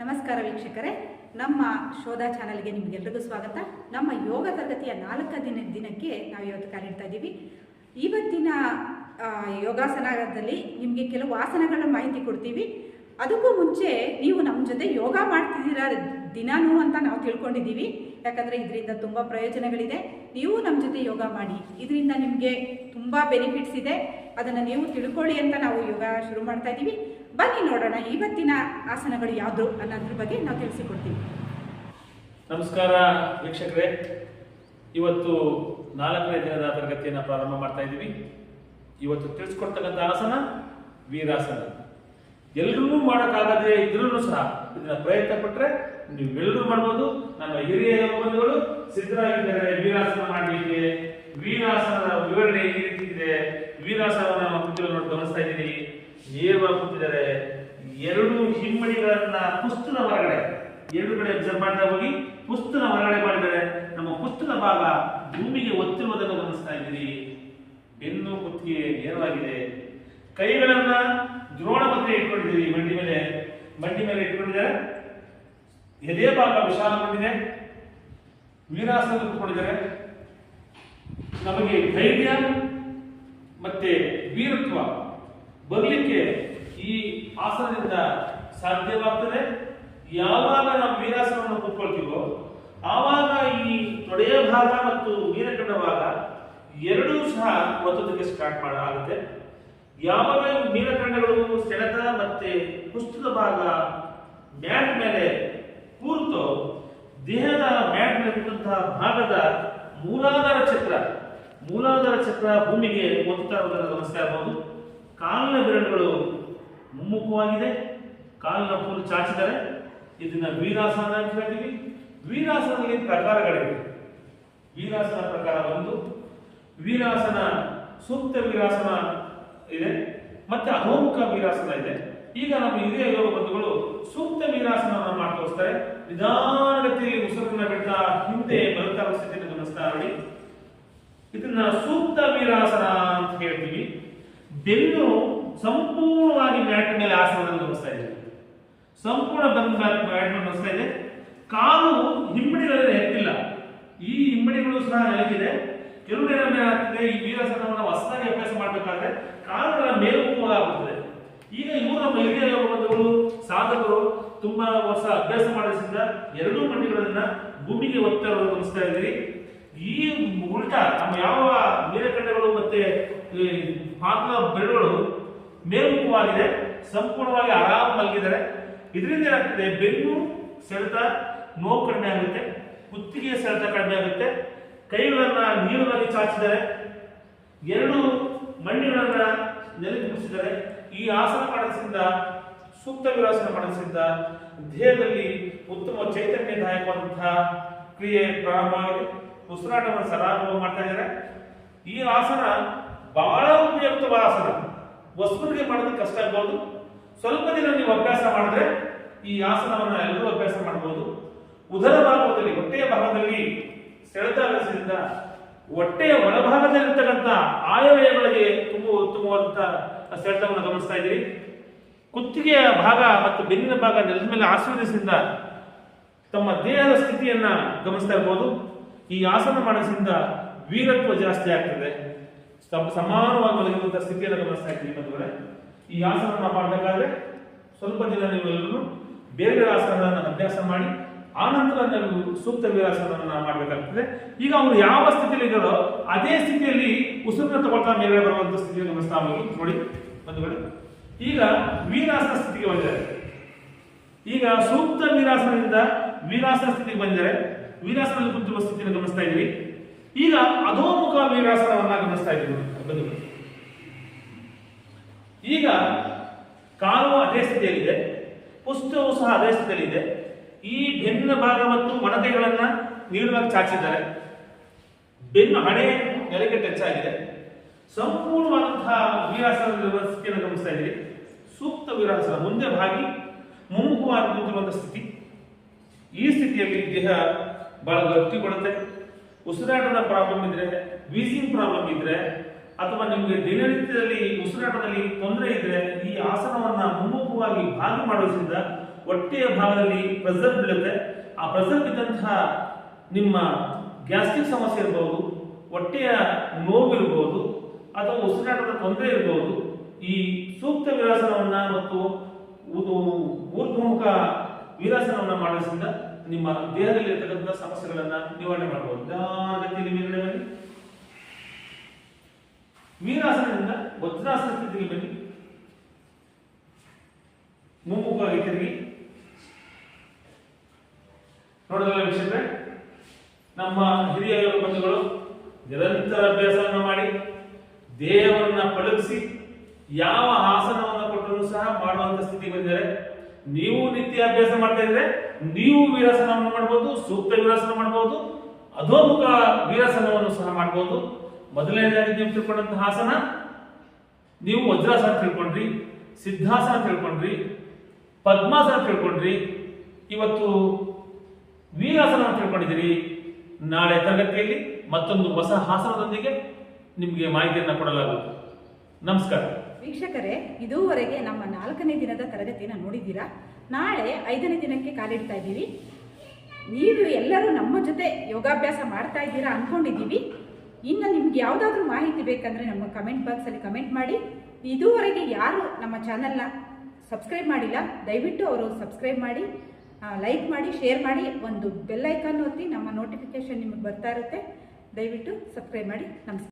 ನಮಸ್ಕಾರ ವೀಕ್ಷಕರೇ. ನಮ್ಮ ಶೋಧ ಚಾನಲ್ಗೆ ನಿಮಗೆಲ್ಲರಿಗೂ ಸ್ವಾಗತ. ನಮ್ಮ ಯೋಗ ತರಗತಿಯ ನಾಲ್ಕ ದಿನ ದಿನಕ್ಕೆ ನಾವು ಇವತ್ತು ಕಾಲಿಡ್ತಾ ಇದ್ದೀವಿ. ಇವತ್ತಿನ ಯೋಗಾಸನದಲ್ಲಿ ನಿಮಗೆ ಕೆಲವು ಆಸನಗಳ ಮಾಹಿತಿ ಕೊಡ್ತೀವಿ. ಅದಕ್ಕೂ ಮುಂಚೆ ನೀವು ನಮ್ಮ ಜೊತೆ ಯೋಗ ಮಾಡ್ತಿದ್ದೀರಾ ದಿನಾನೂ ಅಂತ ನಾವು ತಿಳ್ಕೊಂಡಿದ್ದೀವಿ. ಯಾಕಂದರೆ ಇದರಿಂದ ತುಂಬ ಪ್ರಯೋಜನಗಳಿದೆ. ನೀವು ನಮ್ಮ ಜೊತೆ ಯೋಗ ಮಾಡಿ. ಇದರಿಂದ ನಿಮಗೆ ತುಂಬ ಬೆನಿಫಿಟ್ಸ್ ಇದೆ. ಅದನ್ನು ನೀವು ತಿಳ್ಕೊಳ್ಳಿ ಅಂತ ನಾವು ಯೋಗ ಶುರು ಮಾಡ್ತಾ ಇದ್ದೀವಿ. ಬನ್ನಿ ನೋಡೋಣ ಇವತ್ತಿನ ಆಸನಗಳು ಯಾವುದು ಅನ್ನೋದ್ರ ಬಗ್ಗೆ ನಾವು ತಿಳಿಸಿಕೊಡ್ತೀವಿ. ನಮಸ್ಕಾರ ವೀಕ್ಷಕರೇ. ಇವತ್ತು ನಾಲ್ಕನೇ ದಿನದ ತರಗತಿಯನ್ನು ಪ್ರಾರಂಭ ಮಾಡ್ತಾ ಇದ್ದೀವಿ. ಇವತ್ತು ತಿಳಿಸ್ಕೊಡ್ತಕ್ಕಂಥ ಆಸನ ವೀರಾಸನ. ಎಲ್ರೂ ಮಾಡೋಕ್ಕಾಗದೇ ಇದ್ರೂ ಸಹ ಇದನ್ನ ಪ್ರಯತ್ನ ಪಟ್ಟರೆ ನೀವೆಲ್ಲರೂ ಮಾಡ್ಬೋದು. ನಮ್ಮ ಹಿರಿಯ ಬಂಧುಗಳು, ಸಿದ್ಧರಾಗಿದ್ದಾರೆ. ವೀರಾಸನ ಮಾಡಲಿಕ್ಕೆ. ವೀರಾಸನದ ವಿವರಣೆ ಈ ರೀತಿ ಇದೆ. ನಮ್ಮ ಕುತ್ತಿಗೆ ನೋಡಿ ಗಮನಿಸ್ತಾ ಇದ್ದೀರಿ. ನೇರವಾಗಿ ಕೂತಿದ್ದಾರೆ. ಎರಡು ಹಿಮ್ಮಡಿಗಳನ್ನ ಪುಸ್ತದ ಹೊರಗಡೆ, ಎರಡು ಕಡೆ ಅಬ್ಸರ್ವ್ ಮಾಡ್ತಾ ಹೋಗಿ ಪುಸ್ತದ ಹೊರಗಡೆ ಮಾಡಿದ್ದಾರೆ. ನಮ್ಮ ಪುಸ್ತದ ಭಾಗ ಭೂಮಿಗೆ ಒತ್ತಿರುವುದನ್ನು ಗಮನಿಸ್ತಾ ಇದ್ದೀರಿ. ಬೆನ್ನು ಕುತ್ತಿಗೆ ನೇರವಾಗಿದೆ. ಕೈಗಳನ್ನ ದ್ರೋಣ ಮಧ್ಯೆ ಇಟ್ಕೊಂಡಿದ್ದೀವಿ ಮಂಡಿ ಮೇಲೆ. ಮಂಡಿ ಮೇಲೆ ಇಟ್ಕೊಂಡಿದ್ದಾರೆ? ಎದೆ ಭಾಗ ವಿಶಾಲಗೊಂಡಿದೆ ವೀರಾಸನ ಕೂತ್ಕೊಂಡಿದ್ದಾರೆ ನಮಗೆ ಧೈರ್ಯ ಮತ್ತೆ ವೀರತ್ವ ಬರಲಿಕ್ಕೆ ಈ ಆಸನದಿಂದ ಸಾಧ್ಯವಾಗ್ತದೆ. ಯಾವಾಗ ನಾವು ವೀರಾಸನವನ್ನು ಕೂತ್ಕೊಳ್ತೀವೋ, ಆವಾಗ ಈ ತೊಡೆಯ ಭಾಗ ಮತ್ತು ವೀರಕಂಡ ಭಾಗ ಎರಡೂ ಸಹ ಒತ್ತೋದಕ್ಕೆ ಸ್ಟಾರ್ಟ್ ಮಾಡ ಆಗುತ್ತೆ. ಯಾವಾಗ ಈ ನೀಲಕಂಡಗಳು ಸೆಳೆತ ಮತ್ತೆ ಪುಸ್ತದ ಭಾಗ ಮ್ಯಾಟ್ ಮೇಲೆ ಕೂರ್ತು ದೇಹದ ಮ್ಯಾಟ್ ಮೇಲೆ ಭಾಗದ ಮೂಲಾಧಾರ ಚಕ್ರ ಮೂಲಾಧಾರ ಚಕ್ರ ಭೂಮಿಗೆ ಒತ್ತುತ್ತಾ ಇರುವುದನ್ನು ಗಮನಿಸ್ತಾ ಇರಬಹುದು. ಕಾಲಿನ ಬೆರಳುಗಳು ಮುಮ್ಮುಖವಾಗಿದೆ ಕಾಲಿನ ಫುಲ್ ಚಾಚಿದರೆ, ಇದನ್ನ ವೀರಾಸನ ಅಂತ ಹೇಳ್ತೀವಿ. ವೀರಾಸನದಲ್ಲಿ ಪ್ರಕಾರಗಳಿವೆ. ವೀರಾಸನ ಪ್ರಕಾರ ಒಂದು ವೀರಾಸನ, ಸೂಕ್ತ ವೀರಾಸನ ಇದೆ. ಮತ್ತೆ ಅಧೋಮುಖ ವೀರಾಸನ ಇದೆ. ಈಗ ನಮ್ಮ ಹಿರಿಯ ಯೋಗ ಬಂಧುಗಳು ಸೂಕ್ತ ವೀರಾಸನವನ್ನು ಮಾಡಿ ತೋರಿಸ್ತಾರೆ. ನಿಧಾನಗತಿಯಲ್ಲಿ ಉಸಿರನ್ನ ಬಿಡ್ತಾ ಹಿಂದೆ ಬರುತ್ತಾ ಸ್ಥಿತಿಯನ್ನು ಗಮನಿಸ್ತಾ ನೋಡಿ. ಇದನ್ನ ಸೂಕ್ತ ವೀರಾಸನ ಅಂತ ಹೇಳ್ತೀವಿ. ಬೆನ್ನು ಸಂಪೂರ್ಣವಾಗಿ ಮ್ಯಾಟ್ ಮೇಲೆ ಆಸನವನ್ನು ಗಮನಿಸ್ತಾ ಇದೆ. ಸಂಪೂರ್ಣ ಬಂದ ಮ್ಯಾಟ್ ಗಮನಿಸ್ತಾ ಇದೆ. ಕಾಲು ಹಿಮ್ಮಡಿಗಳಲ್ಲಿ ಎತ್ತಿಲ್ಲ. ಈ ಹಿಮ್ಮಡಿಗಳು ಸಹ ನೆಲಗಿದೆ. ಕೆಲವು ಮೇಲೆ ಆಗ್ತದೆ, ಈ ವೀರಾಸನವನ್ನು ಹೊಸದಾಗಿ ಅಭ್ಯಾಸ ಮಾಡಬೇಕಾದ್ರೆ ಕಾಲುಗಳ ಮೇಲ್ಮುಖವಾಗುತ್ತದೆ ಈಗ ಇವರು ನಮ್ಮ ಹಿರಿಯ ಯೋಗ ಬಂಧುಗಳು ಸಾಧಕರು ತುಂಬಾ ಹೊಸ ಅಭ್ಯಾಸ ಮಾಡಿಸಿದ ಎರಡೂ ಮಂಡಿಗಳನ್ನ ಭೂಮಿಗೆ ಒತ್ತಾ ಇರೋದು ಗಮನಿಸ್ತಾ ಇದ್ದೀರಿ. ಈ ಉಲ್ಟಾ ನಮ್ಮ ಯಾವ ನೀಲಕಂಡಗಳು ಮತ್ತೆ ಪಾತ್ರದ ಬೆರಳುಗಳು ಮೇಲ್ಮುಖವಾಗಿದೆ, ಸಂಪೂರ್ಣವಾಗಿ ಆರಾಮ ಮಲಗಿದ್ದಾರೆ. ಇದರಿಂದ ಏನಾಗ್ತದೆ, ಬೆನ್ನು ಸೆಳೆತ ನೋವು ಕಡಿಮೆ ಆಗುತ್ತೆ, ಕುತ್ತಿಗೆಯ ಸೆಳೆತ ಕಡಿಮೆ ಆಗುತ್ತೆ ಕೈಗಳನ್ನ ನೀರಿನಲ್ಲಿ ಚಾಚಿದ್ದಾರೆ ಎರಡು ಮಣ್ಣಿಗಳನ್ನ ನೆಲಕ್ಕೆ ಮುಗಿಸಿದ್ದಾರೆ ಈ ಆಸನ ಮಾಡಿಸಿದ ಸೂಕ್ತ ವಿರಾಸನ ಮಾಡಿಸಿದ್ದ ದೇಹದಲ್ಲಿ ಉತ್ತಮ ಚೈತನ್ಯದಾಯಕವಾದಂತಹ ಕ್ರಿಯೆ ಪ್ರಾರಂಭವಾಗಿದೆ ಉಸಿರಾಟವನ್ನು ಸರಾಗವಾಗಿ ಮಾಡ್ತಾ ಇದ್ದಾರೆ. ಈ ಆಸನ ಬಹಳ ಉಪಯುಕ್ತವಾದ ಆಸನ. ಹೊಸಬರಿಗೆ ಮಾಡೋದು ಕಷ್ಟ ಆಗ್ಬೋದು. ಸ್ವಲ್ಪ ದಿನ ನೀವು ಅಭ್ಯಾಸ ಮಾಡಿದ್ರೆ ಈ ಆಸನವನ್ನು ಎಲ್ಲರೂ ಅಭ್ಯಾಸ ಮಾಡಬಹುದು ಉದರ ಭಾಗದಲ್ಲಿ ಹೊಟ್ಟೆಯ ಭಾಗದಲ್ಲಿ ಸೆಳೆತ ಅನಿಸಿದ್ರಿಂದ ಹೊಟ್ಟೆಯ ಒಳಭಾಗದಲ್ಲಿರ್ತಕ್ಕಂಥ ಆಯವ್ಯಯಗಳಿಗೆ ತುಂಬ ಉತ್ತಮವಾದಂತಹ ಸೆಳೆತವನ್ನು ಗಮನಿಸ್ತಾ ಇದ್ದೀರಿ. ಕುತ್ತಿಗೆಯ ಭಾಗ ಮತ್ತು ಬೆನ್ನಿನ ಭಾಗ ನೆಲದ ಮೇಲೆ ಆಸ್ವಾದಿಸಿದ ತಮ್ಮ ದೇಹದ ಸ್ಥಿತಿಯನ್ನ ಗಮನಿಸ್ತಾ ಇರ್ಬೋದು. ಈ ಆಸನ ಮಾಡಿಸಿದ ವೀರತ್ವ ಜಾಸ್ತಿ ಆಗ್ತದೆ. ಸಮ- ಸಮಾನವಾಗಿ ಮಲಗಿರುವಂತಹ ಸ್ಥಿತಿಯನ್ನು ಗಮನಿಸ್ತಾ ಇದ್ದೀವಿ ಬಂಧುಗಳೇ. ಈ ಆಸನ ಮಾಡಬೇಕಾದ್ರೆ ಸ್ವಲ್ಪ ದಿನ ನೀವೆಲ್ಲರೂ ಬೇರೆ ಬೇರೆ ಆಸನಗಳನ್ನು ಅಭ್ಯಾಸ ಮಾಡಿ ಆನಂತರ ನಾವು ಸೂಕ್ತ ವೀರಾಸನವನ್ನು ಮಾಡಬೇಕಾಗ್ತದೆ. ಈಗ ಅವರು ಯಾವ ಸ್ಥಿತಿಯಲ್ಲಿ ಇದ್ದಾರೋ ಅದೇ ಸ್ಥಿತಿಯಲ್ಲಿ ಉಸಿರನ್ನ ತಗೊಳ್ತಾ ಮೇಲೆ ಬರುವಂತ ಸ್ಥಿತಿಯನ್ನು ಗಮನಿಸ್ತಾ ನೋಡಿ, ಬಂಧುಗಳೇ, ಈಗ ವೀರಾಸನ ಸ್ಥಿತಿಗೆ ಬಂದಿದ್ದಾರೆ ಈಗ ಸೂಕ್ತ ವೀರಾಸನದಿಂದ ವೀರಾಸನ ಸ್ಥಿತಿಗೆ ಬಂದಿದ್ದಾರೆ ವೀರಾಸನದಲ್ಲಿ ಕುಂತಿರುವ ಸ್ಥಿತಿಯನ್ನು ಗಮನಿಸ್ತಾ ಇದ್ದೀವಿ. ಈಗ ಅಧೋಮುಖ ವೀರಾಸನವನ್ನ ಗಮನಿಸ್ತಾ ಇದ್ದೀವಿ ಬಂಧುಗಳು. ಈಗ ಕಾಲು ಅದೇ ಸ್ಥಿತಿಯಲ್ಲಿದೆ ಪುಸ್ತಕವು ಸಹ ಅದೇ ಸ್ಥಿತಿಯಲ್ಲಿದೆ. ಈ ಬೆನ್ನ ಭಾಗ ಮತ್ತು ಮೊಣಕೈಗಳನ್ನ ನೀಳವಾಗಿ ಚಾಚಿದ್ದಾರೆ. ಬೆನ್ನು ಹಣೆ ನೆಲಕ್ಕೆ ಟಚ್ ಆಗಿದೆ. ಸಂಪೂರ್ಣವಾದಂತಹ ವಿರಾಸನ ವ್ಯವಸ್ಥೆಯನ್ನು ಗಮನಿಸ್ತಾ ಇದ್ದೀರಿ. ಸೂಕ್ತ ವೀರಾಸನ ಮುಂದೆ ಭಾಗಿ ಮುಮ್ಮುಖವಾಗಿ ಕೂತಿರುವಂತಹ ಸ್ಥಿತಿ. ಈ ಸ್ಥಿತಿಯಲ್ಲಿ ದೇಹ ಬಹಳ ಗಟ್ಟಿಗೊಳ್ಳುತ್ತೆ. ಉಸಿರಾಟದ ಪ್ರಾಬ್ಲಮ್ ಇದ್ರೆ ವೀಸಿಂಗ್ ಪ್ರಾಬ್ಲಮ್ ಇದ್ರೆ, ಅಥವಾ ನಿಮಗೆ ದಿನನಿತ್ಯದಲ್ಲಿ ಉಸಿರಾಟದಲ್ಲಿ ತೊಂದರೆ ಇದ್ರೆ ಈ ಆಸನವನ್ನ ಮುಮ್ಮುಖವಾಗಿ ಭಾಗಿ ಮಾಡೋದ್ರಿಂದ ಹೊಟ್ಟೆಯ ಭಾಗದಲ್ಲಿ ಪ್ರೆಸರ್ ಬೀಳುತ್ತೆ. ಆ ಪ್ರೆಸರ್ ಬಿದ್ದಂತಹ ನಿಮ್ಮ ಗ್ಯಾಸ್ಟ್ರಿಕ್ ಸಮಸ್ಯೆ ಇರಬಹುದು ಹೊಟ್ಟೆಯ ಇರಬಹುದು ಅಥವಾ ಉಸಿರಾಟದ ತೊಂದರೆ ಇರಬಹುದು ಈ ಸೂಕ್ತ ವಿರಾಸನವನ್ನ ಮತ್ತು ಊರ್ಧ್ವಮುಖ ವೀರಾಸನವನ್ನ ಮಾಡೋದ್ರಿಂದ ನಿಮ್ಮ ದೇಹದಲ್ಲಿ ಇರತಕ್ಕಂಥ ಸಮಸ್ಯೆಗಳನ್ನ ನಿವಾರಣೆ ಮಾಡಬಹುದು ನಿಧಾನಗತಿಯಲ್ಲಿ ಮೇಲ್ಗಡೆ ಬನ್ನಿ. ವೀರಾಸನದಿಂದ ವಜ್ರಾಸನ ಸ್ಥಿತಿಗೆ ಬನ್ನಿ. ಮುಮ್ಮುಖವಾಗಿ ತಿರುಗಿ. ನೋಡಿದ್ರಲ್ಲ ವೀಕ್ಷಕರೇ? ನಮ್ಮ ಹಿರಿಯ ಬಂಧುಗಳು ನಿರಂತರ ಅಭ್ಯಾಸವನ್ನು ಮಾಡಿ, ದೇಹವನ್ನು ಪಳಗಿಸಿ, ಯಾವ ಆಸನವನ್ನು ಕೊಟ್ಟರೂ ಸಹ ಮಾಡುವಂತ ಸ್ಥಿತಿ ಬಂದರೆ ನೀವು ನಿತ್ಯ ಅಭ್ಯಾಸ ಮಾಡ್ತಾ ಇದ್ರೆ ನೀವು ವೀರಾಸನವನ್ನು ಮಾಡಬಹುದು ಸೂಕ್ತ ವೀರಾಸನ ಮಾಡಬಹುದು ಅಧೋಮುಖ ವೀರಾಸನವನ್ನು ಸಹ ಮಾಡಬಹುದು ಮೊದಲನೇದಾಗಿ ನೀವು ತಿಳ್ಕೊಂಡಂತಹ ಆಸನ, ನೀವು ವಜ್ರಾಸನ ತಿಳ್ಕೊಂಡ್ರಿ, ಸಿದ್ಧಾಸನ ತಿಳ್ಕೊಂಡ್ರಿ, ಪದ್ಮಾಸನ ತಿಳ್ಕೊಂಡ್ರಿ. ಇವತ್ತು ವೀರಾಸನ ತಿಳ್ಕೊಂಡಿದ್ದೀರಿ. ನಾಳೆ ತರಗತಿಯಲ್ಲಿ ಮತ್ತೊಂದು ಹೊಸ ಹಾಸನದೊಂದಿಗೆ ನಿಮಗೆ ಮಾಹಿತಿಯನ್ನು ಕೊಡಲಾಗುವುದು. ನಮಸ್ಕಾರ. ವೀಕ್ಷಕರೇ, ಇದುವರೆಗೆ ನಮ್ಮ ನಾಲ್ಕನೇ ದಿನದ ತರಗತಿಯನ್ನು ನೋಡಿದ್ದೀರಾ? ನಾಳೆ ಐದನೇ ದಿನಕ್ಕೆ ಕಾಲಿಡ್ತಾ ಇದ್ದೀವಿ. ನೀವು ಎಲ್ಲರೂ ನಮ್ಮ ಜೊತೆ ಯೋಗಾಭ್ಯಾಸ ಮಾಡ್ತಾ ಇದ್ದೀರಾ ಅಂದ್ಕೊಂಡಿದ್ದೀವಿ ಇನ್ನು ನಿಮ್ಗೆ ಯಾವುದಾದ್ರೂ ಮಾಹಿತಿ ಬೇಕಂದ್ರೆ ನಮ್ಮ ಕಮೆಂಟ್ ಬಾಕ್ಸಲ್ಲಿ ಕಮೆಂಟ್ ಮಾಡಿ. ಇದುವರೆಗೆ ಯಾರು ನಮ್ಮ ಚಾನೆಲ್ನ ಸಬ್ಸ್ಕ್ರೈಬ್ ಮಾಡಿಲ್ಲ, ದಯವಿಟ್ಟು ಅವರು ಸಬ್ಸ್ಕ್ರೈಬ್ ಮಾಡಿ. ಲೈಕ್ ಮಾಡಿ ಶೇರ್ ಮಾಡಿ, ಒಂದು ಬೆಲ್ ಐಕಾನ್ ಒತ್ತಿ ನಮ್ಮ ನೋಟಿಫಿಕೇಶನ್ ನಿಮಗೆ ಬರ್ತಾ ಇರುತ್ತೆ. ದಯವಿಟ್ಟು ಸಬ್ಸ್ಕ್ರೈಬ್ ಮಾಡಿ. ನಮಸ್ಕಾರ.